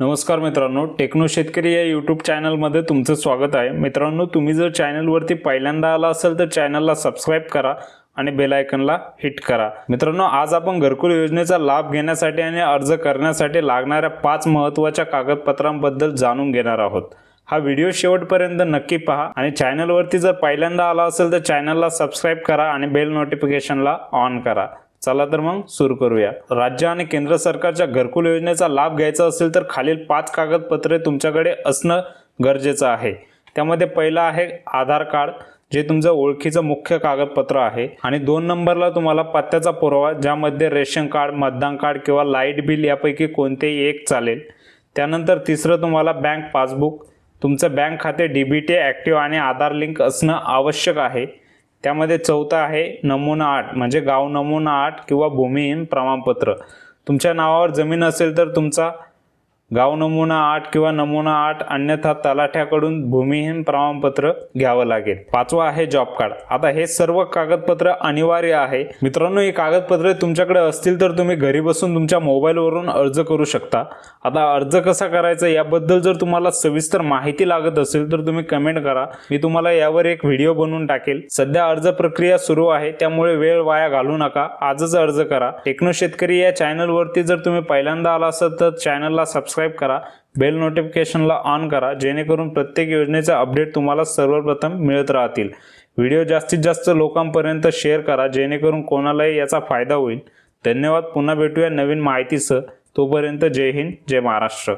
नमस्कार मित्रांनो टेक्नो शेतकरी या यूट्यूब चॅनलमध्ये तुमचं स्वागत आहे. मित्रांनो तुम्ही जर चॅनलवरती पहिल्यांदा आला असेल तर चॅनलला सबस्क्राईब करा आणि बेल आयकनला हिट करा. मित्रांनो आज आपण घरकुल योजनेचा लाभ घेण्यासाठी आणि अर्ज करण्यासाठी लागणाऱ्या पाच महत्त्वाच्या कागदपत्रांबद्दल जाणून घेणार आहोत. हा व्हिडिओ शेवटपर्यंत नक्की पहा आणि चॅनलवरती जर पहिल्यांदा आला असेल तर चॅनलला सबस्क्राईब करा आणि बेल नोटिफिकेशनला ऑन करा. चला तर मग सुरू करूया. राज्य आणि केंद्र सरकारच्या घरकुल योजनेचा लाभ घ्यायचा असेल तर खालील पाच कागदपत्रे तुमच्याकडे असणं गरजेचं आहे. त्यामध्ये पहिलं आहे आधार कार्ड जे तुमचं ओळखीचं मुख्य कागदपत्र आहे. आणि दोन नंबरला तुम्हाला पत्त्याचा पुरावा ज्यामध्ये रेशन कार्ड मतदान कार्ड किंवा लाइट बिल यापैकी कोणतेही एक चालेल. त्यानंतर तिसरं तुम्हाला बँक पासबुक. तुमचं बँक खाते डी बी टी ॲक्टिव्ह आणि आधार लिंक असणं आवश्यक आहे. त्यामध्ये चौथा आहे नमुना आठ म्हणजे गाव नमुना आठ किंवा भूमिहीन प्रमाणपत्र. तुमच्या नावावर जमीन असेल तर तुमचा गाव नमुना आठ किंवा नमुना आठ अन्यथा तलाठ्याकडून भूमिहीन प्रमाणपत्र घ्यावं लागेल. पाचवा आहे जॉब कार्ड आता हे सर्व कागदपत्र अनिवार्य आहे. मित्रांनो ही कागदपत्रे तुमच्याकडे असतील तर तुम्ही घरी बसून तुमच्या मोबाईलवरून अर्ज करू शकता. आता अर्ज कसा करायचा याबद्दल जर तुम्हाला सविस्तर माहिती लागत असेल तर तुम्ही कमेंट करा. मी तुम्हाला यावर एक व्हिडिओ बनवून टाकेल. सध्या अर्ज प्रक्रिया सुरू आहे त्यामुळे वेळ वाया घालू नका. आजच अर्ज करा. टेक्नो शेतकरी या चॅनलवरती जर तुम्ही पहिल्यांदा आला असाल तर चॅनलला सबस्क्राईब करा. बेल नोटिफिकेशनला ऑन करा. जेणेकरून प्रत्येक योजनेचा अपडेट तुम्हाला सर्वप्रथम मिळत राहतील. व्हिडिओ जास्तीत जास्त लोकांपर्यंत शेअर करा. जेणेकरून कोणालाही याचा फायदा होईल. धन्यवाद. पुन्हा भेटूया नवीन माहितीसह. तोपर्यंत जय हिंद जय महाराष्ट्र.